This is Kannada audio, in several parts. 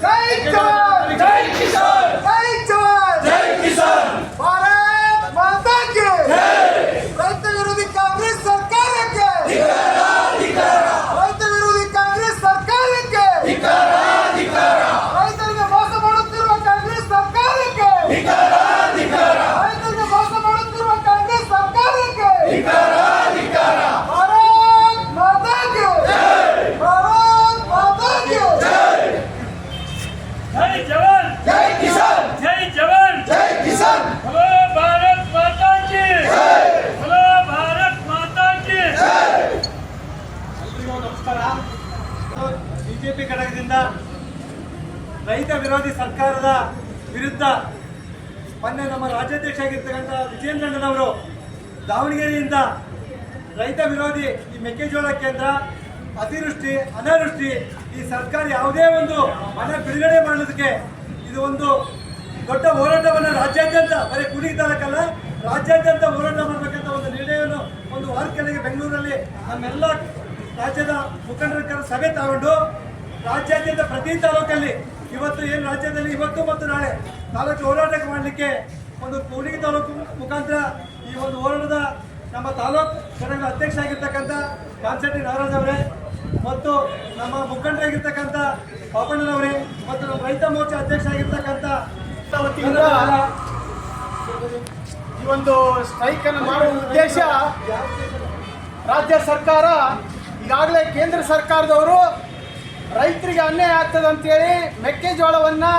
जय ಮೆಕ್ಕೆಜೋಳ ಕೇಂದ್ರ, ಅತಿವೃಷ್ಟಿ, ಅನಾವೃಷ್ಟಿ, ಈ ಸರ್ಕಾರ ಯಾವುದೇ ಒಂದು ಹಣ ಬಿಡುಗಡೆ ಮಾಡೋದಕ್ಕೆ ಇದು ಒಂದು ದೊಡ್ಡ ಹೋರಾಟವನ್ನು ರಾಜ್ಯಾದ್ಯಂತ, ಬರೀ ಕುಡಿ ತಾಲೂಕಲ್ಲ, ರಾಜ್ಯಾದ್ಯಂತ ಹೋರಾಟ ಮಾಡಬೇಕಂತ ಒಂದು ನಿರ್ಣಯವನ್ನು ಒಂದು ವಾರ ಕೆಳಗೆ ಬೆಂಗಳೂರಲ್ಲಿ ನಮ್ಮೆಲ್ಲ ರಾಜ್ಯದ ಮುಖಂಡರ ಸಭೆ ತಗೊಂಡು, ರಾಜ್ಯಾದ್ಯಂತ ಪ್ರತಿ ತಾಲೂಕಲ್ಲಿ ಇವತ್ತು ಏನು ರಾಜ್ಯದಲ್ಲಿ ಇವತ್ತು ಮತ್ತು ನಾಳೆ ತಾಲೂಕು ಹೋರಾಟ ಮಾಡಲಿಕ್ಕೆ ಒಂದು ಕೂಡಿಗೆ ತಾಲೂಕು ಮುಖಾಂತರ ಈ ಒಂದು ಹೋರಾಟದ ನಮ್ಮ ತಾಲೂಕು ಘಟಕದ ಅಧ್ಯಕ್ಷ ಆಗಿರ್ತಕ್ಕಂಥ ಕಾನ್ಸೆಟ್ಟಿ ನಾಗರಾಜ್ ಅವರೇ ಮತ್ತು ನಮ್ಮ ಮುಖಂಡರಾಗಿರ್ತಕ್ಕಂಥ ಪಾಪಣ್ಣನವರೇ ಮತ್ತು ನಮ್ಮ ರೈತ ಮೋರ್ಚಾ ಅಧ್ಯಕ್ಷ ಆಗಿರ್ತಕ್ಕಂಥ ಈ ಒಂದು ಸ್ಟ್ರೈಕ್ ಅನ್ನು ಮಾಡುವ ಉದ್ದೇಶ ರಾಜ್ಯ ಸರ್ಕಾರ, ಈಗಾಗಲೇ ಕೇಂದ್ರ ಸರ್ಕಾರದವರು ರೈತರಿಗೆ ಅನ್ಯಾಯ ಆಗ್ತದೆ ಅಂತೇಳಿ ಮೆಕ್ಕೆಜೋಳವನ್ನು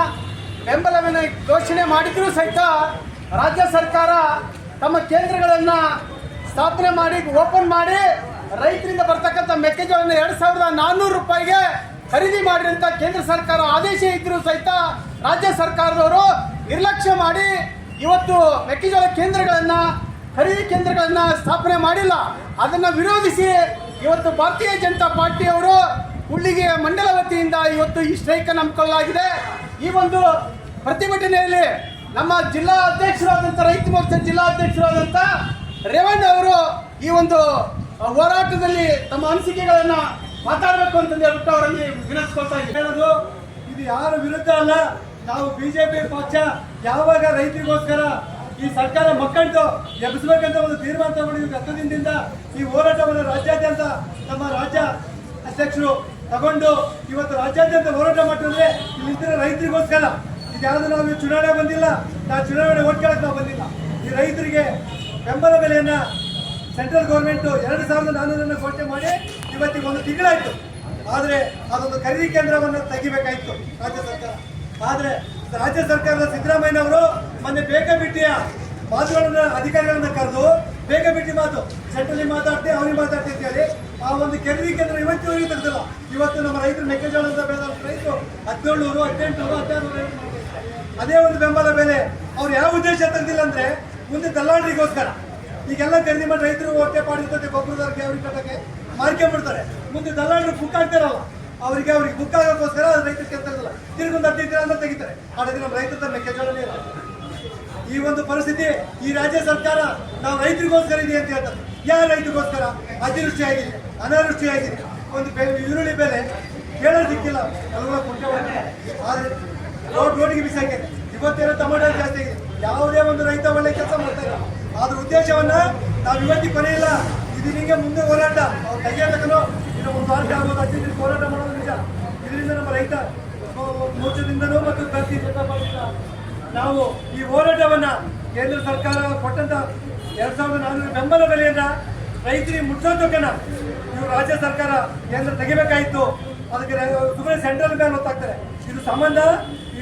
ಬೆಂಬಲವನ್ನು ಘೋಷಣೆ ಮಾಡಿದ್ರೂ ಸಹಿತ ರಾಜ್ಯ ಸರ್ಕಾರ ತಮ್ಮ ಕೇಂದ್ರಗಳನ್ನು ಸ್ಥಾಪನೆ ಮಾಡಿ ಓಪನ್ ಮಾಡಿ, ರೈತರಿಂದ ಬರ್ತಕ್ಕಂಥ ಮೆಕ್ಕೆಜೋಳನ ಎರಡು ಸಾವಿರದ ನಾನ್ನೂರು ರೂಪಾಯಿಗೆ ಖರೀದಿ ಮಾಡಿ ಅಂತ ಕೇಂದ್ರ ಸರ್ಕಾರ ಆದೇಶ ಇದ್ರೂ ಸಹಿತ ರಾಜ್ಯ ಸರ್ಕಾರದವರು ನಿರ್ಲಕ್ಷ್ಯ ಮಾಡಿ ಇವತ್ತು ಮೆಕ್ಕೆಜೋಳ ಕೇಂದ್ರಗಳನ್ನು, ಖರೀದಿ ಕೇಂದ್ರಗಳನ್ನು ಸ್ಥಾಪನೆ ಮಾಡಿಲ್ಲ. ಅದನ್ನ ವಿರೋಧಿಸಿ ಇವತ್ತು ಭಾರತೀಯ ಜನತಾ ಪಾರ್ಟಿಯವರು ಹುಲ್ಲಿಗೆ ಮಂಡಲ ವತಿಯಿಂದ ಇವತ್ತು ಈ ಸ್ಟ್ರೈಕ್ ಹಮ್ಮಿಕೊಳ್ಳಲಾಗಿದೆ. ಈ ಒಂದು ಪ್ರತಿಭಟನೆಯಲ್ಲಿ ನಮ್ಮ ಜಿಲ್ಲಾ ಅಧ್ಯಕ್ಷರಾದಂಥ ರೈತ ಮೋರ್ಚಾ ಜಿಲ್ಲಾ ಅಧ್ಯಕ್ಷರಾದಂಥ ರೇವಣ್ಣ ಅವರು ಈ ಒಂದು ಹೋರಾಟದಲ್ಲಿ ತಮ್ಮ ಅನಿಸಿಕೆಗಳನ್ನ ಮಾತಾಡಬೇಕು ಅಂತ ಹೇಳ್ಬಿಟ್ಟು ಅವರಲ್ಲಿ ವಿನಸ್ಕೊಳ್ತಾ ಹೇಳೋದು, ಇದು ಯಾರ ವಿರುದ್ಧ ಅಲ್ಲ, ನಾವು ಬಿಜೆಪಿ ಪಕ್ಷ ಯಾವಾಗ ರೈತರಿಗೋಸ್ಕರ ಈ ಸರ್ಕಾರ ಮಕ್ಕಂಡು ಎಬ್ಬಿಸ್ಬೇಕಂತ ಒಂದು ತೀರ್ಮಾನ ತಗೊಂಡಿದ್ದು ಹತ್ತು ದಿನದಿಂದ ಈ ಹೋರಾಟವನ್ನು ರಾಜ್ಯಾದ್ಯಂತ ನಮ್ಮ ರಾಜ್ಯ ಅಧ್ಯಕ್ಷರು ತಗೊಂಡು ಇವತ್ತು ರಾಜ್ಯಾದ್ಯಂತ ಹೋರಾಟ ಮಾಡ್ತಿದ್ರೆ ಇಲ್ಲಿದ್ದರೆ ರೈತರಿಗೋಸ್ಕರ. ಇದು ಯಾವುದು ನಾವು ಚುನಾವಣೆ ಬಂದಿಲ್ಲ ನಾವು ಚುನಾವಣೆ ಓಟ್ಕೊಳಕ್ಕೆ ನಾವು ಬಂದಿಲ್ಲ. ಈ ರೈತರಿಗೆ ಬೆಂಬಲ ಬೆಲೆಯನ್ನ ಸೆಂಟ್ರಲ್ ಗೌರ್ಮೆಂಟ್ ಎರಡು ಸಾವಿರದ ನಾನ್ನೂರನ್ನು ಘೋಷಣೆ ಮಾಡಿ ಇವತ್ತಿಗೆ ಒಂದು ತಿಂಗಳಾಯಿತು. ಆದರೆ ಅದೊಂದು ಖರೀದಿ ಕೇಂದ್ರವನ್ನು ತೆಗಿಬೇಕಾಯ್ತು ರಾಜ್ಯ ಸರ್ಕಾರ. ಆದರೆ ರಾಜ್ಯ ಸರ್ಕಾರದ ಸಿದ್ದರಾಮಯ್ಯನವರು ಮೊನ್ನೆ ಬೇಗ ಬಿಟ್ಟಿಯ ಮಾತುಗಳನ್ನು ಅಧಿಕಾರಿಗಳನ್ನ ಕರೆದು ಬೇಗ ಬೇಕಾಬಿಟ್ಟಿ ಮಾತು ಸೆಂಟ್ರಲ್ಲಿ ಮಾತಾಡ್ತೀವಿ ಅವ್ರಿಗೆ ಮಾತಾಡ್ತೀವಿ ಅಂತ ಹೇಳಿ ಆ ಒಂದು ಖರೀದಿ ಕೇಂದ್ರ ಇವತ್ತು ತೆಗೆದಿಲ್ಲ ಇವತ್ತು ನಮ್ಮ ರೈತರು ಮೆಕ್ಕೆಜೋಳದ ಬೆಳೆದ ರೈತರು ಹದಿನೇಳು ನೂರು ಹದಿನೆಂಟು ನೂರು ಹದಿನಾರು ನೂರು ಅದೇ ಒಂದು ಬೆಂಬಲ ಬೆಲೆ. ಅವ್ರು ಯಾವ ಉದ್ದೇಶ ತೆಗೆದಿಲ್ಲ ಅಂದ್ರೆ ಮುಂದೆ ದಲ್ಲಾಳಿಗೋಸ್ಕರ ಈಗೆಲ್ಲ ಖರೀದಿ ಮಾಡಿ ರೈತರು ಹೊಟ್ಟೆ ಪಾಡಿರ್ತದೆ ಗೊಬ್ಬರದವ್ರಿಗೆ ಅವ್ರಿಗೆ ಕಟ್ಟಕ್ಕೆ ಮಾರ್ಕೊಂಡ್ಬಿಡ್ತಾರೆ ಮುಂದೆ ದಲ್ಲಾಳರು ಬುಕ್ ಆಗ್ತಾರಲ್ಲ ಅವರಿಗೆ ಅವ್ರಿಗೆ ಬುಕ್ ಆಗೋಕ್ಕೋಸ್ಕರ ಅದು ರೈತರಿಗೆ ಕೆಲಸ ಇರಲ್ಲ ತಿರ್ಗೊಂದು ಅಂತ ತೆಗಿತಾರೆ. ಹಾಗಾಗಿ ನಮ್ಮ ರೈತರ ಮೆಕ್ಕೆಜೋಳನೇ ಇಲ್ಲ ಈ ಒಂದು ಪರಿಸ್ಥಿತಿ ಈ ರಾಜ್ಯ ಸರ್ಕಾರ ನಾವು ರೈತರಿಗೋಸ್ಕರ ಇದೆ ಅಂತ ಹೇಳ್ತಾರೆ. ಯಾವ ರೈತರಿಗೋಸ್ಕರ? ಅತಿವೃಷ್ಟಿ ಆಗಿದೆ, ಅನಾವೃಷ್ಟಿ ಆಗಿದೆ. ಒಂದು ಬೆಲೆ ಈರುಳ್ಳಿ ಬೆಲೆ ಕೇಳೋದಿಕ್ಕಿಲ್ಲ. ಎಲ್ಲ ಕುಂಟೆ ಆದರೆ ರೋಡ್ ರೋಡಿಗೆ ಬಿಸಾಕಿದೆ. ಇವತ್ತೇನೋ ಟೊಮೆಟೋ ಜಾಸ್ತಿ ಆಗಿದೆ. ಯಾವುದೇ ಒಂದು ರೈತ ಒಳ್ಳೆ ಕೆಲಸ ಮಾಡ್ತಾ ಇಲ್ಲ. ಅದ್ರ ಉದ್ದೇಶವನ್ನ ನಾವು ಇವತ್ತಿಗೆ ಕೊನೆಯಿಲ್ಲ ಇದು ನಿಮಗೆ ಮುಂದೆ ಹೋರಾಟ. ಅವ್ರು ತೆಗಿಯಬೇಕನ್ನೋ ಇನ್ನು ಒಂದು ಆಗ್ಬೋದು. ಅತಿ ದಿನ ಹೋರಾಟ ಮಾಡೋದು ನಿಜ. ಇದರಿಂದ ನಮ್ಮ ರೈತ ಮೋರ್ಚಾದಿಂದನೂ ಮತ್ತು ಭಾರತೀಯ ಜನತಾ ನಾವು ಈ ಹೋರಾಟವನ್ನ ಕೇಂದ್ರ ಸರ್ಕಾರ ಕೊಟ್ಟಂತ ಎರಡ್ ಸಾವಿರದ ನಾನ್ನೂರು ಬೆಂಬಲ ಬೆಲೆಯನ್ನ ರೈತರಿಗೆ ಮುಟ್ಟೋದಕ್ಕನ ಇವ್ರು ರಾಜ್ಯ ಸರ್ಕಾರ ಕೇಂದ್ರ ತೆಗಿಬೇಕಾಯಿತು. ಅದಕ್ಕೆ ಸುಮ್ಮನೆ ಸೆಂಟ್ರಲ್ ಬ್ಯಾನ್ ಹೊತ್ತಾಗ್ತಾರೆ ಇದು ಸಂಬಂಧ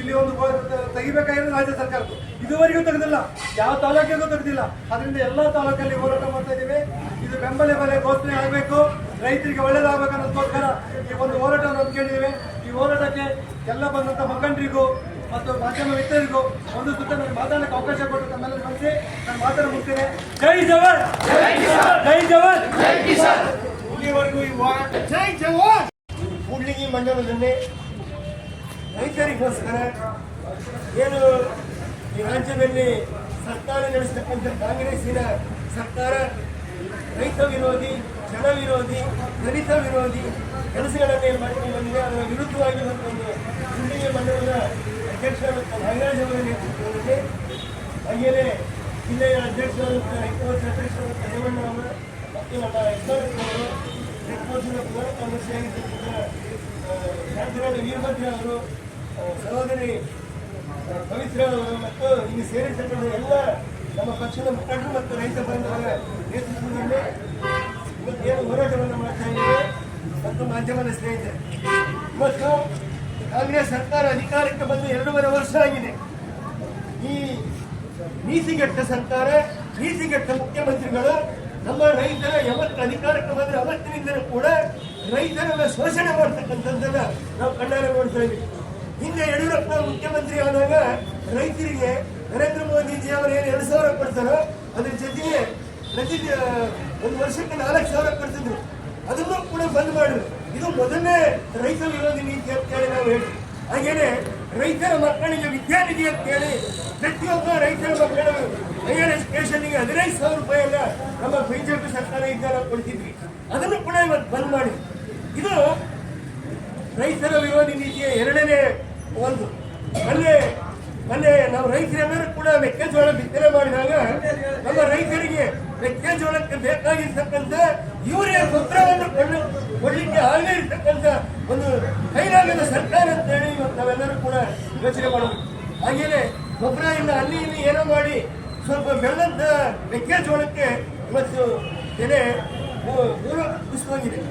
ಇಲ್ಲಿ ಒಂದು ತೆಗಿಬೇಕಾಗಿರೋ ತೆಗಿಬೇಕಾಗಿರೋದು ರಾಜ್ಯ ಸರ್ಕಾರ ಇದುವರೆಗೂ ತೆಗೆದಿಲ್ಲ. ಯಾವ ತಾಲೂಕಿಗೂ ತೆಗೆದಿಲ್ಲ. ಅದರಿಂದ ಎಲ್ಲ ತಾಲೂಕಲ್ಲಿ ಹೋರಾಟ ಮಾಡ್ತಾ ಇದ್ದೀವಿ. ಇದು ಬೆಂಬಲ ಬೆಲೆ ಘೋಷಣೆ ಆಗಬೇಕು. ರೈತರಿಗೆ ಒಳ್ಳೇದಾಗಬೇಕು ಅನ್ನೋದಕ್ಕೋಸ್ಕರ ಈ ಒಂದು ಹೋರಾಟವನ್ನು ಕೇಳಿದ್ದೀವಿ ಈ ಹೋರಾಟಕ್ಕೆ ಎಲ್ಲ ಬಂದಂಥ ಮುಖಂಡರಿಗೂ ಮತ್ತು ಮಾಧ್ಯಮ ಮಿತ್ರರಿಗೂ ಒಂದು ಸುತ್ತ ನನಗೆ ಮಾತಾಡಕ್ಕೆ ಅವಕಾಶ ಕೊಟ್ಟು ತಮ್ಮೆಲ್ಲರೂ ಮನಸ್ಸಿ ನಾನು ಮಾತಾಡ ಮುಗ್ತೇನೆ ಜೈ ಜವಾನ್! ಜೈ ಜವಾನ್! ಇಲ್ಲಿವರೆಗೂ ಈ ಹೋರಾಟ ಜೈ ಜವಾನ್! ಕೂಡ್ಲಿಗಿ ಮಂಡಲದಲ್ಲಿ ರೈತರಿಗೋಸ್ಕರ ಏನು ಈ ರಾಜ್ಯದಲ್ಲಿ ಸರ್ಕಾರ ನಡೆಸ್ತಕ್ಕಂಥ ಕಾಂಗ್ರೆಸ್ಸಿನ ಸರ್ಕಾರ ರೈತ ವಿರೋಧಿ, ಜನ ವಿರೋಧಿ, ದಲಿತ ವಿರೋಧಿ ಕೆಲಸಗಳನ್ನು ಮಾಡ್ಕೊಂಡು ಬಂದಿದೆ. ಅದರ ವಿರುದ್ಧವಾಗಿ ಒಂದು ಇಂಡಿಗೆ ಮಂಡಲದ ಅಧ್ಯಕ್ಷ ನಾಗರಾಜ್ ಅವರ ನೇತೃತ್ವದಲ್ಲಿ ಹಾಗೆಯೇ ಜಿಲ್ಲೆಯ ಅಧ್ಯಕ್ಷರಾದಂಥ ಹೈಕೋರ್ಟ್ ಅಧ್ಯಕ್ಷರಾದಂಥ ರೇವಣ್ಣ ಅವರು ಮತ್ತು ನಮ್ಮ ಅವರು ಹೈಕೋರ್ಟಿನ ಪೂರ್ವ ಸಮಸ್ಯೆಯಾಗಿರ್ತಕ್ಕಂಥ ರಾಜ್ಯದ ವೀರಭದ್ರ ಅವರು ಸಹೋದರಿ ಪವಿತ್ರ ಮತ್ತು ಇಲ್ಲಿ ಸೇರಿರ್ತಕ್ಕಂಥ ಎಲ್ಲ ನಮ್ಮ ಪಕ್ಷದ ಮುಖಂಡರು ಮತ್ತು ರೈತ ಬಂಧುಗಳ ನೇತೃತ್ವದಲ್ಲಿ ಏನು ಹೋರಾಟವನ್ನು ಮಾಡ್ತಾ ಇದ್ದೇವೆ ಮತ್ತು ಮಾಧ್ಯಮದ ಸ್ನೇಹಿತರೆ. ಇವತ್ತು ಕಾಂಗ್ರೆಸ್ ಸರ್ಕಾರ ಅಧಿಕಾರಕ್ಕೆ ಬಂದು ಎರಡೂವರೆ ವರ್ಷ ಆಗಿದೆ. ಈ ನೀತಿಗೆಟ್ಟ ಸರ್ಕಾರ, ನೀತಿಗೆಟ್ಟ ಮುಖ್ಯಮಂತ್ರಿಗಳು ನಮ್ಮ ರೈತರ ಯಾವತ್ತು ಅಧಿಕಾರಕ್ಕೆ ಬಂದರೆ ಅವತ್ತಿನಿಂದಲೂ ಕೂಡ ರೈತರನ್ನ ಶೋಷಣೆ ಮಾಡ್ತಕ್ಕಂಥದ್ದನ್ನು ನಾವು ಕಣ್ಣಾರೆ ನೋಡ್ತಾ ಇದ್ದೀವಿ. ಹಿಂದೆ ಯಡಿಯೂರಪ್ಪ ಮುಖ್ಯಮಂತ್ರಿ ಆದಾಗ ರೈತರಿಗೆ ನರೇಂದ್ರ ಮೋದಿಜಿ ಅವರು ಏನು ಎರಡು ಸಾವಿರ ಕೊಡ್ತಾರೋ ಅದ್ರ ಜೊತೆಗೆ ಪ್ರತಿ ಒಂದು ವರ್ಷಕ್ಕೆ ನಾಲ್ಕು ಸಾವಿರ ಕೊಡ್ತಿದ್ರು. ಅದನ್ನು ಕೂಡ ಬಂದ್ ಮಾಡಿದ್ರು. ಇದು ಮೊದಲನೇ ರೈತ ವಿರೋಧಿ ನೀತಿ ಅಂತ ಹೇಳಿ ನಾವು ಹೇಳಿ ಹಾಗೇನೆ ರೈತರ ಮಕ್ಕಳಿಗೆ ವಿದ್ಯಾನಿಧಿ ಅಂತ ಹೇಳಿ ಪ್ರತಿಯೊಬ್ಬ ರೈತರ ಮಕ್ಕಳ ಹೈಯರ್ ಎಜುಕೇಶನ್ಗೆ ಹದಿನೈದು ಸಾವಿರ ರೂಪಾಯಿಯನ್ನ ನಮ್ಮ ಬಿಜೆಪಿ ಸರ್ಕಾರ ಇದ್ದಾಗ ಕೊಡ್ತಿದ್ವಿ. ಅದನ್ನು ಕೂಡ ಇವತ್ತು ಬಂದ್ ಮಾಡಿ ಇದು ರೈತರ ವಿರೋಧಿ ನೀತಿಯ ಎರಡನೇ ಒಂದು ಮೊನ್ನೆ ಮೊನ್ನೆ ನಾವು ಮೇಲೆ ಕೂಡ ಮೆಕ್ಕೆಜೋಳ ಬಿತ್ತನೆ ಮಾಡಿದಾಗ ನಮ್ಮ ರೈತರಿಗೆ ಮೆಕ್ಕೆಜೋಳಕ್ಕೆ ಬೇಕಾಗಿರ್ತಕ್ಕಂಥ ಯೂರಿಯಾ ಗೊಬ್ಬರವನ್ನು ಕೊಂಡು ಕೊಡಲಿಕ್ಕೆ ಆಗದೇ ಇರ್ತಕ್ಕಂಥ ಒಂದು ಕೈಲಾಗದ ಸರ್ಕಾರ ಅಂತ ಹೇಳಿ ಇವತ್ತು ನಾವೆಲ್ಲರೂ ಕೂಡ ಯೋಚನೆ ಮಾಡಬೇಕು ಹಾಗೆಯೇ ಗೊಬ್ಬರ ಇಲ್ಲ, ಅಲ್ಲಿ ಇಲ್ಲಿ ಏನೋ ಮಾಡಿ ಸ್ವಲ್ಪ ಬೆಳೆದಂಥ ಮೆಕ್ಕೆಜೋಳಕ್ಕೆ ಇವತ್ತು ಬೆಲೆ ಮೂರು ಕುಸಿದೋಗಿದೆ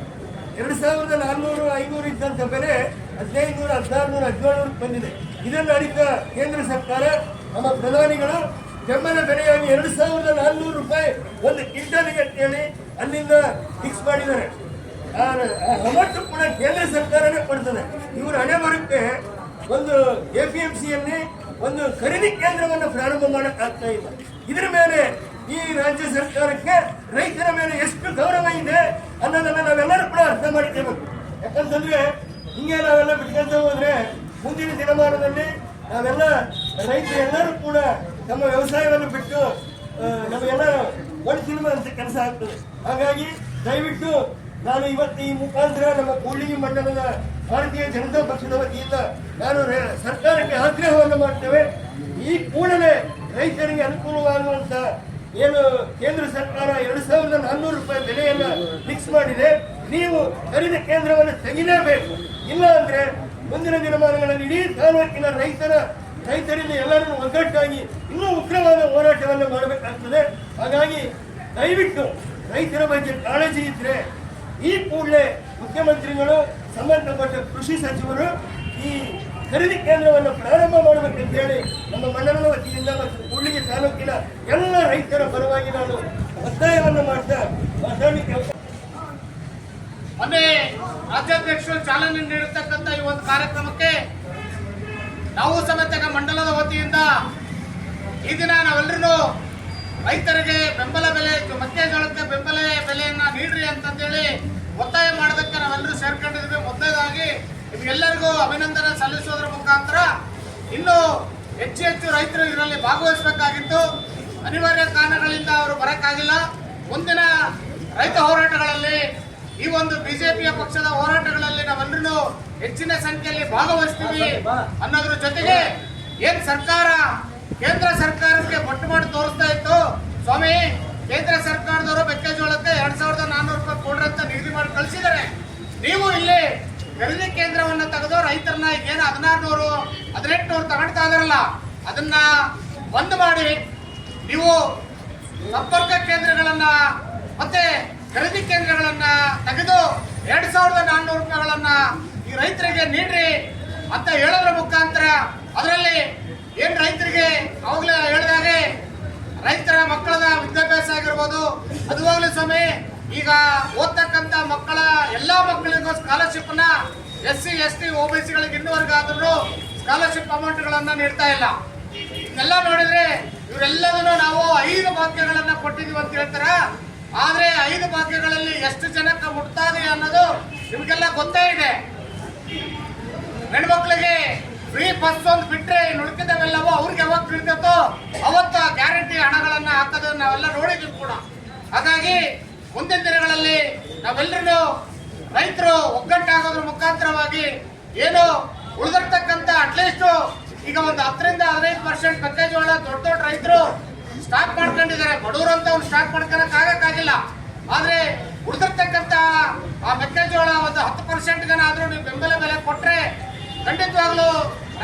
ಎರಡು ಸಾವಿರದ ನಾನ್ನೂರು ಐನೂರು ಇದ್ದಂಥ ಬೆಲೆ ಹದಿನೈದು ನೂರ, ಹದಿನಾರು ನೂರ, ಹದಿನೇಳು ಬಂದಿದೆ. ಇದನ್ನು ಅಡಿತ ಕೇಂದ್ರ ಸರ್ಕಾರ ನಮ್ಮ ಪ್ರಧಾನಿಗಳು ಬೆಂಬಲ ಬೆಲೆಯಾಗಿ ಎರಡು ಸಾವಿರದ ನಾನ್ನೂರು ರೂಪಾಯಿ ಒಂದು ಕ್ವಿಂಟಲ್ಗೆ ಅಂತೇಳಿ ಅಲ್ಲಿಂದ ಫಿಕ್ಸ್ ಮಾಡಿದ್ದಾರೆ. ಅಮೌಂಟ್ ಕೂಡ ಕೇಂದ್ರ ಸರ್ಕಾರನೇ ಕೊಡ್ತದೆ. ಇವರು ಹಣೆ ಬರುತ್ತೆ ಒಂದು ಎ ಪಿ ಎಂ ಸಿಯಲ್ಲಿ ಒಂದು ಖರೀದಿ ಕೇಂದ್ರವನ್ನು ಪ್ರಾರಂಭ ಮಾಡೋಕ್ಕಾಗ್ತಾ ಇಲ್ಲ. ಇದರ ಮೇಲೆ ಈ ರಾಜ್ಯ ಸರ್ಕಾರಕ್ಕೆ ರೈತರ ಮೇಲೆ ಎಷ್ಟು ಗೌರವ ಇದೆ ಅನ್ನೋದನ್ನ ನಾವೆಲ್ಲರೂ ಕೂಡ ಅರ್ಥ ಮಾಡ್ಕೋಬೇಕು ಯಾಕಂತಂದ್ರೆ ಹಿಂಗೆ ನಾವೆಲ್ಲ ಬಿಟ್ಕೊಂತ ಹೋದ್ರೆ ಮುಂದಿನ ದಿನಮಾನದಲ್ಲಿ ನಾವೆಲ್ಲ ರೈತರು ಎಲ್ಲರೂ ಕೂಡ ನಮ್ಮ ವ್ಯವಸಾಯವನ್ನು ಬಿಟ್ಟು ನಮಗೆಲ್ಲ ಒಂದು ಅಂತ ಕೆಲಸ ಆಗ್ತದೆ. ಹಾಗಾಗಿ ದಯವಿಟ್ಟು ನಾನು ಇವತ್ತು ಈ ಮುಖಾಂತರ ನಮ್ಮ ಕೂಡ್ಲಿಗಿ ಮಂಡಲದ ಭಾರತೀಯ ಜನತಾ ಪಕ್ಷದ ವತಿಯಿಂದ ನಾನು ಸರ್ಕಾರಕ್ಕೆ ಆಗ್ರಹವನ್ನು ಮಾಡ್ತೇವೆ. ಈ ಕೂಡಲೇ ರೈತರಿಗೆ ಅನುಕೂಲವಾಗುವಂತ ಏನು ಕೇಂದ್ರ ಸರ್ಕಾರ ಎರಡು ಸಾವಿರದ ನಾನ್ನೂರು ರೂಪಾಯಿ ಬೆಲೆಯನ್ನು ಫಿಕ್ಸ್ ಮಾಡಿದೆ. ನೀವು ಖರೀದಿ ಕೇಂದ್ರವನ್ನು ತೆಗಿಲೇಬೇಕು. ಇಲ್ಲ ಅಂದ್ರೆ ಮುಂದಿನ ದಿನಮಾನಗಳಲ್ಲಿ ಇಡೀ ತಾಲೂಕಿನ ರೈತರ, ರೈತರಿಂದ ಎಲ್ಲರನ್ನು ಒಗ್ಗಟ್ಟಾಗಿ ಇನ್ನೂ ಉಗ್ರವಾದ ಹೋರಾಟವನ್ನು ಮಾಡಬೇಕಾಗ್ತದೆ. ಹಾಗಾಗಿ ದಯವಿಟ್ಟು ರೈತರ ಬಗ್ಗೆ ಕಾಳಜಿ ಇದ್ರೆ ಈ ಕೂಡಲೇ ಮುಖ್ಯಮಂತ್ರಿಗಳು, ಸಂಬಂಧಪಟ್ಟ ಕೃಷಿ ಸಚಿವರು ಈ ಖರೀದಿ ಕೇಂದ್ರವನ್ನು ಪ್ರಾರಂಭ ಮಾಡಬೇಕಂತ ಹೇಳಿ ನಮ್ಮ ಮಂಡಲದ ವತಿಯಿಂದ ಮತ್ತು ಕೂಡಲಿಗೆ ತಾಲೂಕಿನ ಎಲ್ಲ ರೈತರ ಪರವಾಗಿ ನಾನು ಒತ್ತಾಯವನ್ನು ಮಾಡ್ತಾ, ಮಾತಾಡಲಿಕ್ಕೆ ಮೊನ್ನೆ ರಾಜ್ಯಾಧ್ಯಕ್ಷರು ಚಾಲನೆ ನೀಡಿರ್ತಕ್ಕಂಥ ಈ ಒಂದು ಕಾರ್ಯಕ್ರಮಕ್ಕೆ ನಾವು ಸಮೇತ ಮಂಡಲದ ವತಿಯಿಂದ ಈ ದಿನ ನಾವೆಲ್ಲರೂ ರೈತರಿಗೆ ಬೆಂಬಲ ಬೆಲೆ ಮೆಕ್ಕೆಜೋಳಕ್ಕೆ ಬೆಂಬಲ ಬೆಲೆಯನ್ನು ನೀಡ್ರಿ ಅಂತಂದೇಳಿ ಒತ್ತಾಯ ಮಾಡೋದಕ್ಕೆ ನಾವೆಲ್ಲರೂ ಸೇರ್ಕೊಂಡಿದ್ವಿ ಮೊದಲನೇದಾಗಿ ನಿಮ್ಗೆಲ್ಲರಿಗೂ ಅಭಿನಂದನೆ ಸಲ್ಲಿಸೋದ್ರ ಮುಖಾಂತರ ಇನ್ನು ಹೆಚ್ಚು ಹೆಚ್ಚು ರೈತರು ಇದರಲ್ಲಿ ಭಾಗವಹಿಸಬೇಕಾಗಿತ್ತು. ಅನಿವಾರ್ಯ ಕಾರಣಗಳಿಂದ ಅವರು ಬರೋಕ್ಕಾಗಿಲ್ಲ. ಮುಂದಿನ ರೈತ ಹೋರಾಟಗಳಲ್ಲಿ ಈ ಒಂದು ಬಿಜೆಪಿಯ ಪಕ್ಷದ ಹೋರಾಟಗಳಲ್ಲಿ ನಾವೆಲ್ಲರೂ ಹೆಚ್ಚಿನ ಸಂಖ್ಯೆಯಲ್ಲಿ ಭಾಗವಹಿಸ್ತೀವಿ ಅನ್ನೋದ್ರ ಜೊತೆಗೆ ಏನ್ ಸರ್ಕಾರ ಕೇಂದ್ರ ಸರ್ಕಾರಕ್ಕೆ ಬೊಟ್ಟು ಮಾಡಿ ತೋರಿಸ್ತಾ ಇತ್ತು? ಸ್ವಾಮಿ ಕೇಂದ್ರ ಸರ್ಕಾರದವರು ಮೆಕ್ಕೆಜೋಳಕ್ಕೆ ಎರಡ್ ಸಾವಿರದ ನಾನ್ನೂರು ರೂಪಾಯಿ ಕೊಡ್ರಿ ಅಂತ ನಿಗದಿ ಮಾಡಿ ಕಳಿಸಿದ್ದಾರೆ. ನೀವು ಇಲ್ಲಿ ಖರೀದಿ ಕೇಂದ್ರವನ್ನ ತೆಗೆದು ರೈತರನ್ನ ಈಗೇನು ಹದಿನಾರು ನೂರು ಹದಿನೆಂಟು ನೂರು ತಗೊಳ್ತಾ ಇದಾರಲ್ಲ ಅದನ್ನ ಬಂದ್ ಮಾಡಿ. ನೀವು ಸಂಪರ್ಕ ಕೇಂದ್ರಗಳನ್ನ ಮತ್ತೆ ಖರೀದಿ ಕೇಂದ್ರಗಳನ್ನ ತೆಗೆದು ಎರಡ್ ಸಾವಿರದ ನಾನ್ನೂರು ರೂಪಾಯಿಗಳನ್ನ ಈ ರೈತರಿಗೆ ನೀಡ್ರಿ ಅಂತ ಹೇಳೋದ್ರ ಮುಖಾಂತರ ಅದರಲ್ಲಿ ಏನ್ ರೈತರಿಗೆ ಅವಾಗಲೇ ಹೇಳಿದಾಗೆ ರೈತರ ಮಕ್ಕಳ ವಿದ್ಯಾಭ್ಯಾಸ ಆಗಿರ್ಬೋದು. ಅದುವಾಗಲೂ ಸ್ವಾಮಿ, ಈಗ ಓದ್ತಕ್ಕಂತ ಮಕ್ಕಳ ಎಲ್ಲಾ ಮಕ್ಕಳಿಗೂ ಸ್ಕಾಲರ್ಶಿಪ್ನ S C S T O B ಸಿಗಳಿಗೆ ಇನ್ನುವರೆಗಾದ್ರೂ ಸ್ಕಾಲರ್ಶಿಪ್ ಅಮೌಂಟ್ ಗಳನ್ನ ನೀಡ್ತಾ ಇಲ್ಲ. ಇದೆಲ್ಲ ನೋಡಿದ್ರೆ ಇವರೆಲ್ಲದನ್ನು ನಾವು ಐದು ವಾಕ್ಯಗಳನ್ನ ಕೊಟ್ಟಿದೀವಿ ಅಂತ ಹೇಳ್ತಾರ? ಆದ್ರೆ ಐದು ಭಾಗ್ಯಗಳಲ್ಲಿ ಎಷ್ಟು ಜನಕ್ಕೆ ಮುಟ್ತಾ ಇದೆ ಅನ್ನೋದು ನಿಮ್ಗೆಲ್ಲ ಗೊತ್ತೇ ಇದೆ. ಹೆಣ್ಮಕ್ಳಿಗೆ ಫ್ರೀ ಬಸ್ ಒಂದು ಬಿಟ್ರೆ ನುಡುಕಿದವೆಲ್ಲವೋ ಅವ್ರಿಗೆ ಯಾವಾಗ ತಿಳಿದತ್ತೋ ಅವತ್ತು ಗ್ಯಾರಂಟಿ ಹಣಗಳನ್ನ ಹಾಕೋದನ್ನ ನಾವೆಲ್ಲ ನೋಡಿದ್ವಿ ಕೂಡ. ಹಾಗಾಗಿ ಮುಂದಿನ ದಿನಗಳಲ್ಲಿ ನಾವೆಲ್ಲರೂ ರೈತರು ಒಗ್ಗಟ್ಟಾಗೋದ್ರ ಮುಖಾಂತರವಾಗಿ ಏನು ಉಳಿದಿರ್ತಕ್ಕಂಥ ಅಟ್ಲೀಸ್ಟ್ ಈಗ ಒಂದು ಹತ್ತರಿಂದ ಹದಿನೈದು ಪರ್ಸೆಂಟ್ ಮೆಕ್ಕೆಜೋಳ ದೊಡ್ಡ ದೊಡ್ಡ ರೈತರು ಸ್ಟಾಕ್ ಮಾಡ್ಕೊಂಡಿದ್ದಾರೆ. ಬಡವರು ಅಂತ ಅವ್ರು ಸ್ಟಾಕ್ ಮಾಡ್ಕೊಳಕ್ ಆಗಕ್ಕಾಗಿಲ್ಲ. ಆದ್ರೆ ಉಳಿದಿರ್ತಕ್ಕಂತ ಆ ಮೆಕ್ಕೆಜೋಳ ಒಂದು ಹತ್ತು ಪರ್ಸೆಂಟ್ ಆದ್ರೂ ನೀವು ಬೆಂಬಲ ಬೆಲೆ ಕೊಟ್ರೆ ಖಂಡಿತವಾಗ್ಲೂ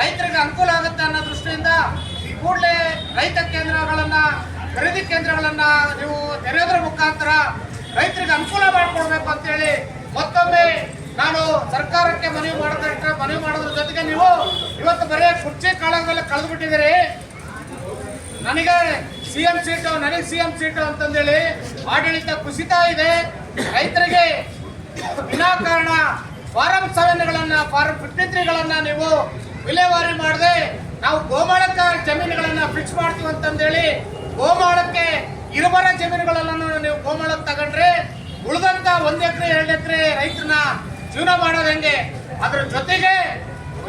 ರೈತರಿಗೆ ಅನುಕೂಲ ಆಗುತ್ತೆ ಅನ್ನೋ ದೃಷ್ಟಿಯಿಂದ ಈ ಕೂಡಲೇ ರೈತ ಕೇಂದ್ರಗಳನ್ನ, ಖರೀದಿ ಕೇಂದ್ರಗಳನ್ನ ನೀವು ತೆರೆಯೋದ್ರ ಮುಖಾಂತರ ರೈತರಿಗೆ ಅನುಕೂಲ ಮಾಡಿಕೊಡ್ಬೇಕು ಅಂತೇಳಿ ಮತ್ತೊಮ್ಮೆ ನಾನು ಸರ್ಕಾರಕ್ಕೆ ಮನವಿ ಮಾಡೋದ್ರ ಮನವಿ ಮಾಡೋದ್ರ ಜೊತೆಗೆ ನೀವು ಇವತ್ತು ಬರೀ ಕುರ್ಚಿ ಕಾಳ ಮೇಲೆ ಕಳೆದು ಬಿಟ್ಟಿದ್ದೀರಿ ನನಗೆ ಸಿಎಂ ಸೀಟು, ನನಗೆ ಸಿಎಂ ಸೀಟು ಅಂತಂದೇಳಿ ಆಡಳಿತ ಕುಸಿತ ಇದೆ. ರೈತರಿಗೆ ವಿನಾಕಾರಣ ಫಾರಂ ಸವೆನ್ಗಳನ್ನ ಫಾರಂ ಫಿಫ್ಟಿ ತ್ರೀಗಳನ್ನ ನೀವು ವಿಲೇವಾರಿ ಮಾಡದೆ ನಾವು ಗೋಮಾಳಕ ಜಮೀನುಗಳನ್ನ ಫಿಕ್ಸ್ ಮಾಡ್ತೀವಿ ಅಂತಂದೇಳಿ ಗೋಮಾಳಕ್ಕೆ ಇರುಬರ ಜಮೀನುಗಳನ್ನ ನೀವು ಗೋಮಾಳಕ್ಕೆ ತಗೊಂಡ್ರೆ ಉಳಿದಂತ ಒಂದ್ ಎಕರೆ, ಎರಡು ಎಕರೆ ರೈತರನ್ನ ಜೀವನ ಮಾಡೋದು ಅದ್ರ ಜೊತೆಗೆ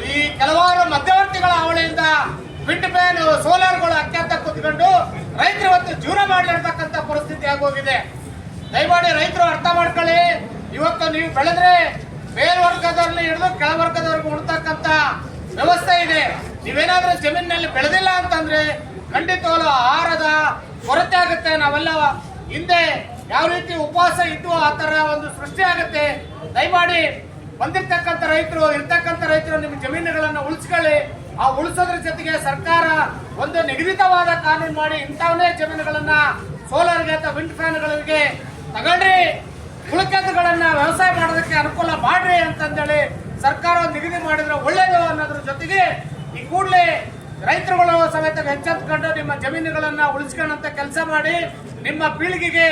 ಈ ಕೆಲವಾರು ಮಧ್ಯವರ್ತಿಗಳ ಅವಳಿಯಿಂದ ಬಿಟ್ಟು ಫ್ಯಾನ್ ಸೋಲಾರ್ಗಳು ಅತ್ಯಂತ ಕುತ್ಕೊಂಡು ರೈತರು ಇವತ್ತು ಜೀವನ ಮಾಡ್ಲಿರ್ತಕ್ಕಂಥ ಪರಿಸ್ಥಿತಿ ಆಗೋಗಿದೆ. ದಯಮಾಡಿ ರೈತರು ಅರ್ಥ ಮಾಡ್ಕೊಳ್ಳಿ. ಇವತ್ತು ನೀವು ಬೆಳೆದ್ರೆ ಮೇಲ್ವರ್ಗದವ್ರನ್ನ ಹಿಡಿದು ಕೆಳವರ್ಗದವರೆಗೂ ಉಡ್ತಕ್ಕಂತ ವ್ಯವಸ್ಥೆ ಇದೆ. ನೀವೇನಾದ್ರೂ ಜಮೀನಿನಲ್ಲಿ ಬೆಳೆದಿಲ್ಲ ಅಂತಂದ್ರೆ ಖಂಡಿತವಾಗ್ಲೂ ಆಹಾರದ ಕೊರತೆ ಆಗುತ್ತೆ. ನಾವೆಲ್ಲ ಹಿಂದೆ ಯಾವ ರೀತಿ ಉಪವಾಸ ಇದ್ವು ಆ ತರ ಒಂದು ಸೃಷ್ಟಿ ಆಗುತ್ತೆ. ದಯಮಾಡಿ ಬಂದಿರ್ತಕ್ಕಂಥ ರೈತರು, ಇರ್ತಕ್ಕಂಥ ರೈತರು ನಿಮ್ಮ ಜಮೀನುಗಳನ್ನು ಉಳಿಸ್ಕೊಳ್ಳಿ. ಆ ಉಳಿಸೋದ್ರ ಜೊತೆಗೆ ಸರ್ಕಾರ ಒಂದು ನಿಗದಿತವಾದ ಕಾನೂನು ಮಾಡಿ ಇಂಥವನ್ನೇ ಜಮೀನುಗಳನ್ನ ಸೋಲಾರ್ಗೆ ಅಥವಾ ವಿಂಡ್ ಫ್ಯಾನ್ಗಳಿಗೆ ತಗೊಂಡ್ರಿ ಉಳಿಕೆಗಳನ್ನ ವ್ಯವಸಾಯ ಮಾಡೋದಕ್ಕೆ ಅನುಕೂಲ ಮಾಡ್ರಿ ಅಂತಂದೇಳಿ ಸರ್ಕಾರ ನಿಗದಿ ಮಾಡಿದ್ರೆ ಒಳ್ಳೇದು ಅನ್ನೋದ್ರ ಜೊತೆಗೆ ಈ ಕೂಡಲೇ ರೈತರುಗಳು ಸಮೇತ ಎಚ್ಚೆತ್ಕೊಂಡು ನಿಮ್ಮ ಜಮೀನುಗಳನ್ನ ಉಳಿಸ್ಕೊಂಡಂತ ಕೆಲಸ ಮಾಡಿ ನಿಮ್ಮ ಪೀಳಿಗೆಗೆ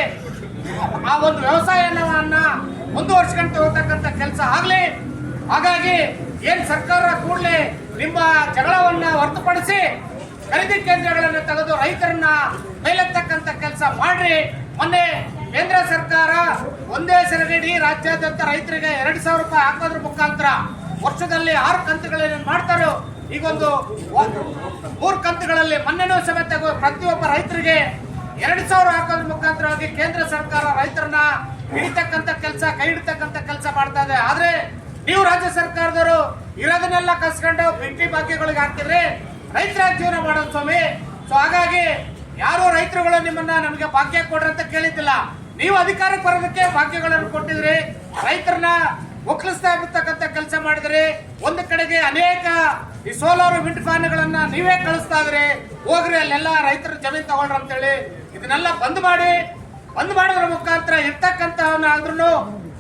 ಆ ಒಂದು ವ್ಯವಸಾಯವನ್ನ ಮುಂದುವರ್ಸ್ಕೊಂಡು ಹೋಗ್ತಕ್ಕಂಥ ಕೆಲಸ ಆಗಲಿ. ಹಾಗಾಗಿ ಏನು ಸರ್ಕಾರ ಕೂಡಲೇ ನಿಮ್ಮ ಜಗಳವನ್ನ ಹೊರತುಪಡಿಸಿ ಖರೀದಿ ಕೇಂದ್ರಗಳನ್ನು ತೆಗೆದು ರೈತರನ್ನ ಮೇಲೆತ್ತಕ್ಕಂತ ಕೆಲಸ ಮಾಡ್ರಿ. ಮೊನ್ನೆ ಕೇಂದ್ರ ಸರ್ಕಾರ ಒಂದೇ ಸರಗಡಿ ರಾಜ್ಯಾದ್ಯಂತ ರೈತರಿಗೆ ಎರಡ್ ಸಾವಿರ ರೂಪಾಯಿ ಹಾಕೋದ್ರ ಮುಖಾಂತರ ವರ್ಷದಲ್ಲಿ ಆರು ಕಂತುಗಳಲ್ಲಿ ಮಾಡ್ತಾರೋ, ಈಗೊಂದು ಮೂರು ಕಂತುಗಳಲ್ಲಿ ಮೊನ್ನೆನೂ ಸಮೇತ ಪ್ರತಿಯೊಬ್ಬ ರೈತರಿಗೆ ಎರಡು ಸಾವಿರ ಹಾಕೋದ್ರ ಮುಖಾಂತರವಾಗಿ ಕೇಂದ್ರ ಸರ್ಕಾರ ರೈತರನ್ನ ಹಿಡಿತಕ್ಕಂಥ ಕೆಲಸ, ಕೈ ಹಿಡಿತಕ್ಕಂಥ ಕೆಲಸ ಮಾಡ್ತಾ ಇದೆ. ಆದ್ರೆ ನೀವು ರಾಜ್ಯ ಸರ್ಕಾರದವರು ಇರೋದನ್ನೆಲ್ಲ ಕಸ್ಕೊಂಡು ಬೆಂಕಿ ಭಾಗ್ಯಗಳಿಗೆ ಹಾಕ್ತಿದ್ರೆ ರೈತರ ಜೀವನ ಮಾಡೋದು ಸ್ವಾಮಿ. ಸೊ ಹಾಗಾಗಿ ಯಾರು ರೈತರುಗಳು ನಿಮ್ಮನ್ನ ನಮಗೆ ಭಾಗ್ಯ ಕೊಡ್ರಿ ಅಂತ ಕೇಳಿದ್ದಿಲ್ಲ. ನೀವು ಅಧಿಕಾರಕ್ಕೆ ಬರೋದಕ್ಕೆ ಭಾಗ್ಯಗಳನ್ನು ಕೊಟ್ಟಿದ್ರಿ. ರೈತರನ್ನ ಒಕ್ಕಲಿಸ್ತಾ ಇರ್ತಕ್ಕಂಥ ಕೆಲಸ ಮಾಡಿದ್ರಿ. ಒಂದು ಕಡೆಗೆ ಅನೇಕ ಈ ಸೋಲಾರ್ ವಿಂಡ್ ಫ್ಯಾನ್ಗಳನ್ನ ನೀವೇ ಕಳಿಸ್ತಾ ಇದ್ರಿ. ಹೋಗ್ರಿ, ಅಲ್ಲೆಲ್ಲ ರೈತರ ಜಮೀನ್ ತಗೊಳ್ರಿ ಅಂತೇಳಿ. ಇದನ್ನೆಲ್ಲ ಬಂದ್ ಮಾಡಿ, ಬಂದ್ ಮಾಡಿದ್ರ ಮುಖಾಂತರ ಇರ್ತಕ್ಕಂಥವನ್ನ ಆದ್ರೂ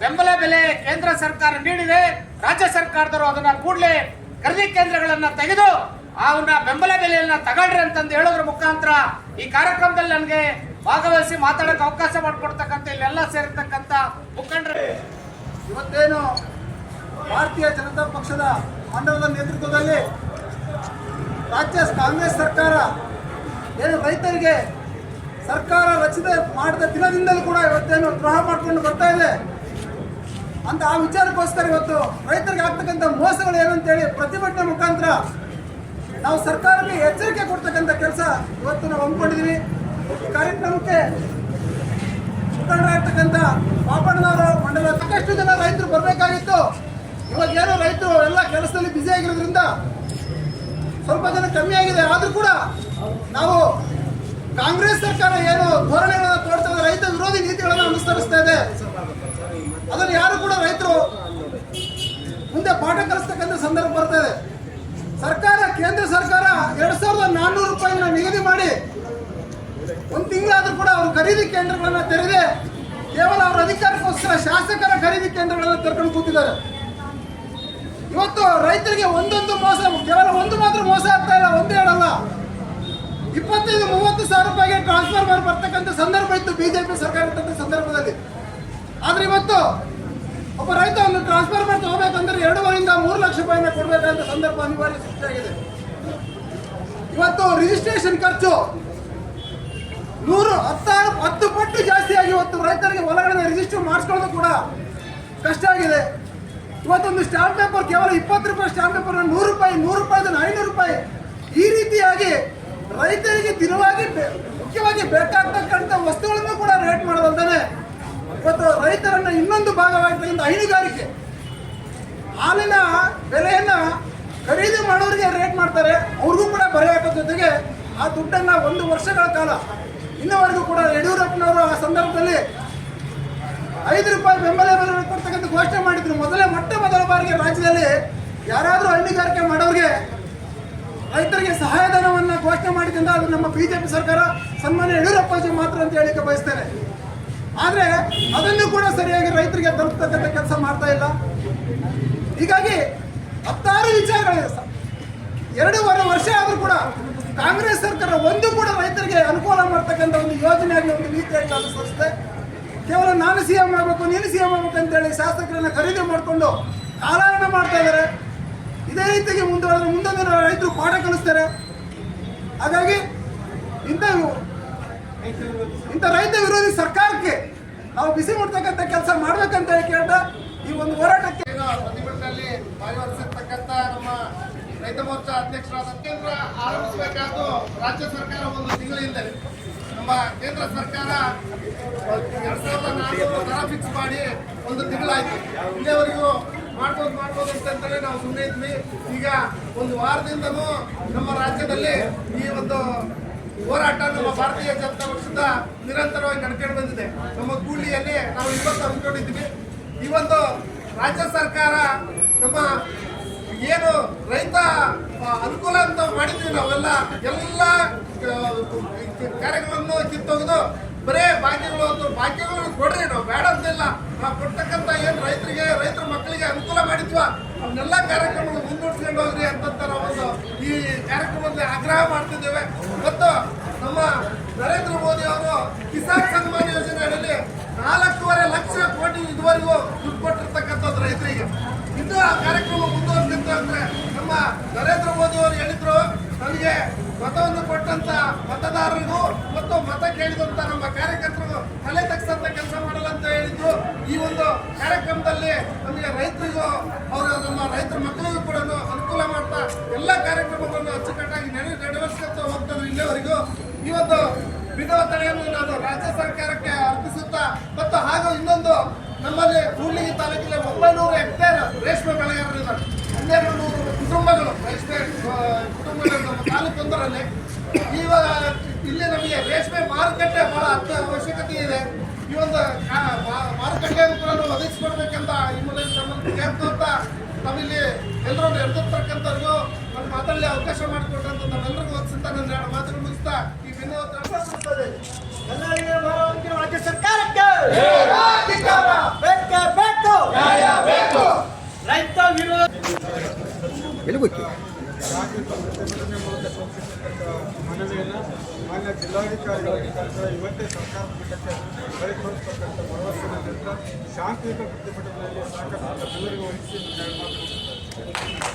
ಬೆಂಬಲ ಬೆಲೆ ಕೇಂದ್ರ ಸರ್ಕಾರ ನೀಡಿದೆ. ರಾಜ್ಯ ಸರ್ಕಾರದವರು ಅದನ್ನ ಕೂಡಲೇ ಖರೀದಿ ಕೇಂದ್ರಗಳನ್ನ ತೆಗೆದು ಅವನ್ನ ಬೆಂಬಲ ಬೆಲೆಯನ್ನ ತಗೊಳ್ರಿ ಅಂತಂದು ಹೇಳೋದ್ರ ಮುಖಾಂತರ ಈ ಕಾರ್ಯಕ್ರಮದಲ್ಲಿ ನನಗೆ ಭಾಗವಹಿಸಿ ಮಾತಾಡಕ್ಕೆ ಅವಕಾಶ ಮಾಡಿಕೊಡ್ತಕ್ಕಂಥ ಇಲ್ಲೆಲ್ಲ ಸೇರಿರ್ತಕ್ಕಂಥ ಮುಖಂಡರು. ಇವತ್ತೇನು ಭಾರತೀಯ ಜನತಾ ಪಕ್ಷದ ಮಂಡಲದ ನೇತೃತ್ವದಲ್ಲಿ ರಾಜ್ಯ ಕಾಂಗ್ರೆಸ್ ಸರ್ಕಾರ ಏನು ರೈತರಿಗೆ ಸರ್ಕಾರ ರಚಿತ ಮಾಡಿದ ದಿನದಿಂದಲೂ ಕೂಡ ಇವತ್ತೇನು ದ್ರೋಹ ಮಾಡ್ಕೊಂಡು ಬರ್ತಾ ಇದೆ. ಅಂತ ಆ ವಿಚಾರಕ್ಕೋಸ್ಕರ ಇವತ್ತು ರೈತರಿಗೆ ಆಗ್ತಕ್ಕಂಥ ಮೋಸಗಳು ಏನು ಅಂತೇಳಿ ಪ್ರತಿಭಟನೆ ಮುಖಾಂತರ ನಾವು ಸರ್ಕಾರಕ್ಕೆ ಎಚ್ಚರಿಕೆ ಕೊಡ್ತಕ್ಕಂಥ ಕೆಲಸ ಇವತ್ತು ನಾವು ಹಮ್ಮಿಕೊಂಡಿದ್ದೀವಿ. ಕಾರ್ಯಕ್ರಮಕ್ಕೆ ಮುಖಂಡರಾಗಿರ್ತಕ್ಕಂಥ ಪಾಪಣ್ಣನವರು ಮಂಡಲ ಸಾಕಷ್ಟು ಜನ ರೈತರು ಬರಬೇಕಾಗಿತ್ತು. ಇವಾಗ ಏನೋ ರೈತರು ಎಲ್ಲ ಕೆಲಸದಲ್ಲಿ ಬ್ಯುಸಿ ಆಗಿರೋದ್ರಿಂದ ಸ್ವಲ್ಪ ಜನ ಕಮ್ಮಿ ಆಗಿದೆ. ಆದರೂ ಕೂಡ ನಾವು ಕಾಂಗ್ರೆಸ್ ಸರ್ಕಾರ ಏನು ಧೋರಣೆಗಳನ್ನು ಇದೆ ರೈತ ವಿರೋಧಿ ನೀತಿಗಳನ್ನು ಅನುಸರಿಸ್ತಾ ಇದೆ. ಅದನ್ನು ಯಾರು ಕೂಡ ರೈತರು ಮುಂದೆ ಪಾಠ ಕಲಿಸ್ತಕ್ಕಂಥ ಸಂದರ್ಭ ಬರ್ತಾ ಇದೆ. ಸರ್ಕಾರ, ಕೇಂದ್ರ ಸರ್ಕಾರ ಎರಡ್ ಸಾವಿರದ ನಾನ್ನೂರು ರೂಪಾಯಿನ ನಿಗದಿ ಮಾಡಿ ಒಂದು ತಿಂಗಳಾದ್ರೂ ಕೂಡ ಅವರು ಖರೀದಿ ಕೇಂದ್ರಗಳನ್ನು ತೆರೆದೆ ಕೇವಲ ಅವರ ಅಧಿಕಾರಕ್ಕೋಸ್ಕರ ಶಾಸಕರ ಖರೀದಿ ಕೇಂದ್ರಗಳನ್ನು ತೆರಕೊಂಡು ಕೂತಿದ್ದಾರೆ. ಇವತ್ತು ರೈತರಿಗೆ ಒಂದೊಂದು ಮೋಸ, ಕೇವಲ ಒಂದು ಮಾತ್ರ ಮೋಸ ಆಗ್ತಾ ಇಲ್ಲ, ಒಂದೇ ಹೇಳಲ್ಲ. ಇಪ್ಪತ್ತೈದು, ಮೂವತ್ತು ಸಾವಿರ ರೂಪಾಯಿಗೆ ಟ್ರಾನ್ಸ್ಫರ್ ಮಾಡಿ ಬರ್ತಕ್ಕಂಥ ಸಂದರ್ಭ ಇತ್ತು, ಬಿಜೆಪಿ ಸರ್ಕಾರ ಸಂದರ್ಭದಲ್ಲಿ. ಆದ್ರೆ ಇವತ್ತು ಒಬ್ಬ ರೈತ ಒಂದು ಟ್ರಾನ್ಸ್ಫರ್ ಮಾಡಿ ತಗೋಬೇಕಂದ್ರೆ ಎರಡೂವರೆಯಿಂದ ಮೂರು ಲಕ್ಷ ರೂಪಾಯಿನ ಕೊಡಬೇಕಂತ ಸಂದರ್ಭ ಅನಿವಾರ್ಯ ಸೃಷ್ಟಿಯಾಗಿದೆ. ಇವತ್ತು ರಿಜಿಸ್ಟ್ರೇಷನ್ ಖರ್ಚು ನೂರು, ಹತ್ತಾರು, ಹತ್ತು ಪಟ್ಟು ಜಾಸ್ತಿ ಆಗಿ ಇವತ್ತು ರೈತರಿಗೆ ಹೊಲಗಳನ್ನ ರಿಜಿಸ್ಟರ್ ಮಾಡಿಸ್ಕೊಳ್ಳೋದು ಕೂಡ ಕಷ್ಟ ಆಗಿದೆ. ಇವತ್ತೊಂದು ಸ್ಟಾಂಪ್ ಪೇಪರ್ ಕೇವಲ ಇಪ್ಪತ್ತು ರೂಪಾಯಿ ಸ್ಟಾಂಪ್ ಪೇಪರ್ ನೂರು ರೂಪಾಯಿ ನೂರು ರೂಪಾಯಿ ಐನೂರು ರೂಪಾಯಿ. ಈ ರೀತಿಯಾಗಿ ರೈತರಿಗೆ ದಿನವಾಗಿ ಮುಖ್ಯವಾಗಿ ಬೇಕಾಗ್ತಕ್ಕಂಥ ವಸ್ತುಗಳನ್ನು ಕೂಡ ರೇಟ್ ಮಾಡೋದಲ್ದೇ ಇವತ್ತು ರೈತರನ್ನ ಇನ್ನೊಂದು ಭಾಗವಾಗಿರ್ತಕ್ಕಂಥ ಹೈನುಗಾರಿಕೆ. ಹಾಲಿನ ಬೆಲೆಯನ್ನ ಖರೀದಿ ಮಾಡೋರಿಗೆ ರೇಟ್ ಮಾಡ್ತಾರೆ. ಅವ್ರಿಗೂ ಕೂಡ ಬರೆ ಹಾಕೋ ಜೊತೆಗೆ ಆ ದುಡ್ಡನ್ನ ಒಂದು ವರ್ಷಗಳ ಕಾಲ, ಇನ್ನವರೆಗೂ ಕೂಡ ಯಡಿಯೂರಪ್ಪನವರು ಆ ಸಂದರ್ಭದಲ್ಲಿ ಐದು ರೂಪಾಯಿ ಬೆಂಬಲ ಬೆಲೆ ಕೊಡ್ತಕ್ಕಂಥ ಘೋಷಣೆ ಮಾಡಿದ್ರು. ಮೊದಲೇ ಮೊಟ್ಟ ಮೊದಲ ಬಾರಿಗೆ ರಾಜ್ಯದಲ್ಲಿ ಯಾರಾದರೂ ಹೈನುಗಾರಿಕೆ ಮಾಡೋರಿಗೆ ರೈತರಿಗೆ ಸಹಾಯಧನವನ್ನು ಘೋಷಣೆ ಮಾಡಿದ್ರಿಂದ ಅದು ನಮ್ಮ ಬಿಜೆಪಿ ಸರ್ಕಾರ ಸನ್ಮಾನ್ಯ ಯಡಿಯೂರಪ್ಪಾಜಿ ಮಾತ್ರ ಅಂತ ಹೇಳಿಕ್ಕೆ ಬಯಸ್ತೇನೆ. ಆದ್ರೆ ಅದನ್ನು ಕೂಡ ಸರಿಯಾಗಿ ರೈತರಿಗೆ ತಲುಪತಕ್ಕಂಥ ಕೆಲಸ ಮಾಡ್ತಾ ಇಲ್ಲ. ಹೀಗಾಗಿ ಹತ್ತಾರು ವಿಚಾರಗಳಿವೆ ಸರ್. ಎರಡೂವರೆ ವರ್ಷ ಆದರೂ ಕೂಡ ಕಾಂಗ್ರೆಸ್ ಸರ್ಕಾರ ಒಂದು ಕೂಡ ರೈತರಿಗೆ ಅನುಕೂಲ ಮಾಡ್ತಕ್ಕಂಥ ಒಂದು ಯೋಜನೆಯಾಗಿ ಒಂದು ನೀತಿಯಾಗಿ ಅನುಸರಿಸುತ್ತೆ ಕೇವಲ ನಾನು ಸಿ ಎಂ ಆಗಬೇಕು, ನೀನು ಸಿ ಎಂ ಆಗಬೇಕು ಅಂತೇಳಿ ಶಾಸಕರನ್ನ ಖರೀದಿ ಮಾಡಿಕೊಂಡು ಕಾಲಹರಣ ಮಾಡ್ತಾ ಇದ್ದಾರೆ. ಇದೇ ರೀತಿಗೆ ಮುಂದುವರೆದ್ರೆ ಮುಂದೊಂದು ರೈತರು ಪಾಠ ಕಲಿಸ್ತಾರೆ. ಹಾಗಾಗಿ ಇಂಥ ಇಂಥ ರೈತ ವಿರೋಧಿ ಸರ್ಕಾರಕ್ಕೆ ನಾವು ಬಿಸಿ ಮುಡ್ತಕ್ಕಂಥ ಕೆಲಸ ಮಾಡ್ಬೇಕಂತ ಹೇಳಿ ಈ ಒಂದು ಹೋರಾಟಕ್ಕೆ ನಮ್ಮ ರೈತ ಮೋರ್ಚಾ ಅಧ್ಯಕ್ಷರಾದ ಕೇಂದ್ರ ಆರಂಭಿಸಬೇಕಾದ್ದು ರಾಜ್ಯ ಸರ್ಕಾರ ಒಂದು ತಿಂಗಳ ಹಿಂದೆ ನಮ್ಮ ಕೇಂದ್ರ ಸರ್ಕಾರ ಎರಡ್ ಸಾವಿರದ ನಾಲ್ಕು ದರ ಫಿಕ್ಸ್ ಮಾಡಿ ಒಂದು ತಿಂಗಳಾಯ್ತು. ಇಲ್ಲಿವರೆಗೂ ಮಾಡ್ಬೋದು ಮಾಡ್ಬೋದು ಅಂತಲೇ ನಾವು ಸುಮ್ಮನೆ ಇದ್ವಿ. ಈಗ ಒಂದು ವಾರದಿಂದನೂ ನಮ್ಮ ರಾಜ್ಯದಲ್ಲಿ ಈ ಒಂದು ಹೋರಾಟ ನಮ್ಮ ಭಾರತೀಯ ಜನತಾ ಪಕ್ಷದ ನಿರಂತರವಾಗಿ ನಡ್ಕೊಂಡು ಬಂದಿದೆ. ನಮ್ಮ ಗೂಳಿಯಲ್ಲಿ ನಾವು ಇವತ್ತು ಈ ಒಂದು ರಾಜ್ಯ ಸರ್ಕಾರ ನಮ್ಮ ಏನು ರೈತ ಅನುಕೂಲ ಅಂತ ಮಾಡಿದ್ವಿ ನಾವೆಲ್ಲ. ಎಲ್ಲ ಕಾರ್ಯಗಳನ್ನು ಕಿತ್ತೊಗೆದು ಬರೇ ಭಾಗ್ಯಗಳು ಅಂತ ಭಾಗ್ಯಗಳು ಕೊಡ್ರಿ, ನಾವು ಬೇಡ ಅಂತಿಲ್ಲ ನಾವು ಕೊಡ್ತಕ್ಕಂಥ ಏನು ರೈತರಿಗೆ, ರೈತರ ಮಕ್ಕಳಿಗೆ ಅನುಕೂಲ ಮಾಡಿದ್ವ. ಅವನ್ನೆಲ್ಲ ಕಾರ್ಯಕ್ರಮಗಳು ಮುಂದೂಡ್ಸ್ಕೊಂಡು ಹೋಗ್ರಿ ನಾವು ಒಂದು ಈ ಕಾರ್ಯಕ್ರಮದಲ್ಲಿ ಆಗ್ರಹ ಮಾಡ್ತಿದ್ದೇವೆ. ಮತ್ತು ನಮ್ಮ ನರೇಂದ್ರ ಮೋದಿ ಅವರು ಕಿಸಾನ್ ಸನ್ಮಾನ್ ಯೋಜನೆ ಅಡಿಯಲ್ಲಿ ನಾಲ್ಕೂವರೆ ಲಕ್ಷ ಕೋಟಿ ಇದುವರೆಗೂ ದುಡ್ಡು ಕೊಟ್ಟಿರ್ತಕ್ಕಂಥದ್ದು ರೈತರಿಗೆ. ಇದು ಆ ಕಾರ್ಯಕ್ರಮ ಮುಂದುವರೆದಿತ್ತು ಅಂದ್ರೆ ನಮ್ಮ ನರೇಂದ್ರ ಮೋದಿ ಅವರು ಹೇಳಿದ್ರು, ನನಗೆ ಮತವನ್ನು ಕೊಟ್ಟಂತ ಮತದಾರರಿಗೂ ಮತ್ತು ಮತ ಕೇಳಿದಂತ ನಮ್ಮ ಕಾರ್ಯಕರ್ತರು ತಲೆ ತಗ್ಸಂತ ಕೆಲಸ ಮಾಡಲ್ಲ ಅಂತ ಹೇಳಿದ್ರು. ಈ ಒಂದು ಕಾರ್ಯಕ್ರಮದಲ್ಲಿ ನಮಗೆ ರೈತರಿಗೂ ಅವರು ನಮ್ಮ ರೈತರ ಮಕ್ಕಳಿಗೂ ಕೂಡ ಎಲ್ಲ ಕಾರ್ಯಕ್ರಮಗಳನ್ನು ಅಚ್ಚುಕಟ್ಟಾಗಿ ನಡೆ ನೆರವೇರಿಸ್ಕೊತ ಹೋಗ್ತಾರೆ ಇಲ್ಲಿವರೆಗೂ ಈ ಒಂದು ವಿನೋದ ತಡೆಯನ್ನು ನಾನು ರಾಜ್ಯ ಸರ್ಕಾರಕ್ಕೆ ಅರ್ಪಿಸುತ್ತಾ, ಮತ್ತು ಹಾಗೂ ಇನ್ನೊಂದು ನಮ್ಮಲ್ಲಿ ಕೂಡ್ಲಿಗಿ ತಾಲೂಕಿನ ಒಂಬೈನೂರು ಹೆಕ್ಟೇರ್ ರೇಷ್ಮೆ ಬೆಳೆಗಾರರಿದ್ದಾರೆ. ಹನ್ನೆರಡು ನೂರು ಕುಟುಂಬಗಳು, ರೇಷ್ಮೆ ಕುಟುಂಬಗಳು ನಮ್ಮ ತಾಲೂಕೊಂದರಲ್ಲಿ. ಇವಾಗ ಇಲ್ಲಿ ನಮಗೆ ರೇಷ್ಮೆ ಮಾರುಕಟ್ಟೆ ಬಹಳ ಅತ್ಯ ಅವಶ್ಯಕತೆ ಇದೆ. ಈ ಒಂದು ಮಾರುಕಟ್ಟೆಯನ್ನು ಕೂಡ ನಾವು ಒದಗಿಸ್ಕೊಡ್ಬೇಕಂತ ಈ ಮೂಲಕ ನಮ್ಮನ್ನು ಕೇಳ್ಕೊಂತ ನಾವಿಲ್ಲಿ ಎಲ್ಲರೂ ನೆರೆದಿರ್ತಕ್ಕಂಥವ್ರಿಗೂ ನಮ್ಮ ಮಾತಾಡಲಿ ಅವಕಾಶ ಮಾಡಿಕೊಟ್ಟಂತ ನಮ್ಮೆಲ್ಲರಿಗೂ ಒದಿಸುತ್ತಾ ನನ್ನ ಎರಡು ಮಾತನ್ನು ಮುಗಿಸ್ತಾ ಈ ವಿನೋದ ಎಲ್ಲರಿಗೆ ಬರುವಂತೆ ರಾಜ್ಯ ಸರ್ಕಾರಕ್ಕೆ! ಬೇಕೇ ಬೇಕು! ರೈತ ವಿರೋಧ ಮನವಿಯನ್ನು ಮಾನ್ಯ ಜಿಲ್ಲಾಧಿಕಾರಿಗಳಿಗೆ ಇವತ್ತೇ ಸರ್ಕಾರ ಮಟ್ಟಕ್ಕೆ ಕಳಿಸಿರ್ತಕ್ಕಂಥ ಭರವಸೆಯ ನೀಡುತ್ತಾ ಶಾಂತಿಯುತ ಪ್ರತಿಭಟನೆಯಲ್ಲಿ ಸಾಕಷ್ಟು ಎಲ್ಲರಿಗೂ ವಹಿಸಿ ನನ್ನ ಮಾತು ಮುಗಿಸ್ತೇನೆ.